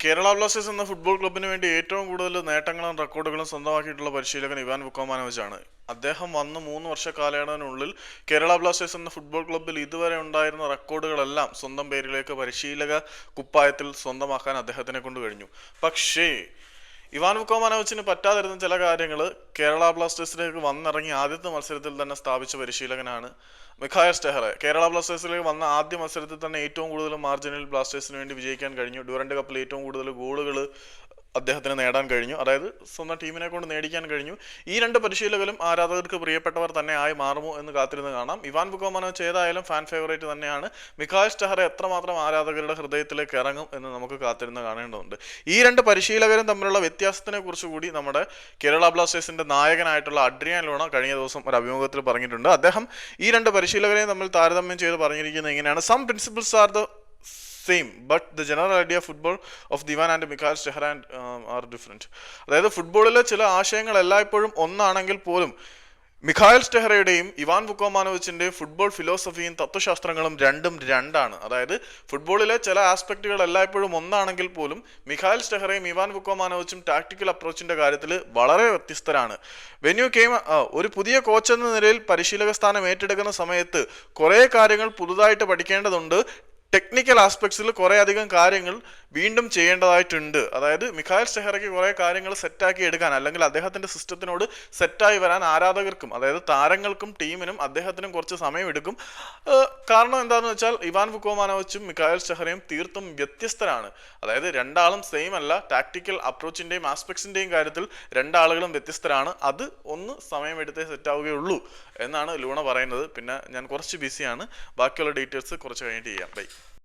Kerala Blasters എന്ന football ക്ലബിന് വേണ്ടി ഏറ്റവും കൂടുതൽ നേട്ടങ്ങളും റെക്കോർഡുകളും സ്വന്തമാക്കിയിട്ടുള്ള പരിശീലകൻ ഇവാൻ വുക്കോമാനോവിച്ചാണ് അദ്ദേഹം വന്ന് മൂന്ന് വർഷ കാലയളവിനുള്ളിൽ കേരള ബ്ലാസ്റ്റേഴ്സ് എന്ന ഫുട്ബോൾ ക്ലബ്ബിൽ ഇതുവരെ ഉണ്ടായിരുന്ന റെക്കോർഡുകളെല്ലാം സ്വന്തം പേരിലേക്ക് പരിശീലക കുപ്പായത്തിൽ സ്വന്തമാക്കാൻ അദ്ദേഹത്തിനെ കൊണ്ട് കഴിഞ്ഞു പക്ഷേ ഇവാൻ വുക്കോമാനോവിച്ചിന് പറ്റാതിരുന്ന ചില കാര്യങ്ങൾ കേരള ബ്ലാസ്റ്റേഴ്സിലേക്ക് വന്നിറങ്ങി ആദ്യത്തെ മത്സരത്തിൽ തന്നെ സ്ഥാപിച്ച പരിശീലകനാണ് മിഖായ സ്റ്റെഹറെ. കേരള ബ്ലാസ്റ്റേഴ്സിലേക്ക് വന്ന ആദ്യ മത്സരത്തിൽ തന്നെ ഏറ്റവും കൂടുതൽ മാർജിനിൽ ബ്ലാസ്റ്റേഴ്സിന് വേണ്ടി വിജയിക്കാൻ കഴിഞ്ഞു. ഡ്യൂറൻഡ് കപ്പിൽ ഏറ്റവും കൂടുതൽ ഗോളുകൾ അദ്ദേഹത്തിന് നേടാൻ കഴിഞ്ഞു. അതായത് സ്വന്തം ടീമിനെ കൊണ്ട് നേടിക്കാൻ കഴിഞ്ഞു. ഈ രണ്ട് പരിശീലകരും ആരാധകർക്ക് പ്രിയപ്പെട്ടവർ തന്നെ ആയി മാറുമോ എന്ന് കാത്തിരുന്ന് കാണാം. ഇവാൻ ബുക്കോമനോച്ച് ഏതായാലും ഫാൻ ഫേവറേറ്റ് തന്നെയാണ്. മിഖായ് സ്റ്റഹറെ എത്രമാത്രം ആരാധകരുടെ ഹൃദയത്തിലേക്ക് ഇറങ്ങും എന്ന് നമുക്ക് കാത്തിരുന്ന് കാണേണ്ടതുണ്ട്. ഈ രണ്ട് പരിശീലകരും തമ്മിലുള്ള വ്യത്യാസത്തിനെ കുറിച്ച് കൂടി നമ്മുടെ കേരള ബ്ലാസ്റ്റേഴ്സിന്റെ നായകനായിട്ടുള്ള അഡ്രിയാൻ ലോണ കഴിഞ്ഞ ദിവസം ഒരു അഭിമുഖത്തിൽ പറഞ്ഞിട്ടുണ്ട്. അദ്ദേഹം ഈ രണ്ട് പരിശീലകരെയും തമ്മിൽ താരതമ്യം ചെയ്ത് പറഞ്ഞിരിക്കുന്നത് ഇങ്ങനെയാണ്. Some principles are the same but the general idea football of Ivan and Mikhail ഷെഹ്റാൻ are different അതായത് ഫുട്ബോളിലെ ചില ആശയങ്ങൾ എല്ലായ്പ്പോഴും ഒന്നാണെങ്കിൽ പോലും മിഖായൽ സ്റ്റെഹറയുടെയും ഇവാൻ ബുക്കോമാനോവിച്ചിന്റെയും ഫുട്ബോൾ ഫിലോസഫിയും തത്വശാസ്ത്രങ്ങളും രണ്ടും രണ്ടാണ്. അതായത് ഫുട്ബോളിലെ ചില ആസ്പെക്റ്റുകൾ എല്ലായ്പ്പോഴും ഒന്നാണെങ്കിൽ പോലും മിഖായൽ സ്റ്റെഹറയും ഇവാൻ വുക്കോമാനോവിച്ചും ടാക്ടിക്കൽ അപ്രോച്ചിന്റെ കാര്യത്തിൽ വളരെ വ്യത്യസ്തരാണ്. വെന്യു കെയിം ഒരു പുതിയ കോച്ച് എന്ന നിലയിൽ പരിശീലക സ്ഥാനം ഏറ്റെടുക്കുന്ന സമയത്ത് കുറേ കാര്യങ്ങൾ പുതുതായിട്ട് പഠിക്കേണ്ടതുണ്ട്. ടെക്നിക്കൽ ആസ്പെക്ട്സിൽ കുറേ അധികം കാര്യങ്ങൾ വീണ്ടും ചെയ്യേണ്ടതായിട്ടുണ്ട്. അതായത് മിഖായൽ സെഹറയ്ക്ക് കുറേ കാര്യങ്ങൾ സെറ്റാക്കി എടുക്കാൻ അല്ലെങ്കിൽ അദ്ദേഹത്തിന്റെ സിസ്റ്റത്തിനോട് സെറ്റായി വരാൻ ആരാധകർക്കും അതായത് താരങ്ങൾക്കും ടീമിനും അദ്ദേഹത്തിനും കുറച്ച് സമയം എടുക്കും. കാരണം എന്താണെന്ന് വെച്ചാൽ ഇവാൻ വുക്കോമാനോവിച്ചും മിഖായൽ സെഹറയും തീർത്തും വ്യത്യസ്തരാണ്. അതായത് രണ്ടാളും സെയിം അല്ല ടാക്ടിക്കൽ അപ്രോച്ചിന്റെയും ആസ്പെക്ട്സിന്റെയും കാര്യത്തിൽ രണ്ടാളുകളും വ്യത്യസ്തരാണ്. അത് ഒന്ന് സമയമെടുത്തേ സെറ്റാവുകയുള്ളൂ എന്നാണ് ലൂണ പറയുന്നത്. പിന്നെ ഞാൻ കുറച്ച് ബിസിയാണ് ബാക്കിയുള്ള ഡീറ്റെയിൽസ് കുറച്ച് കഴിഞ്ഞിട്ട് ചെയ്യാം. ബൈ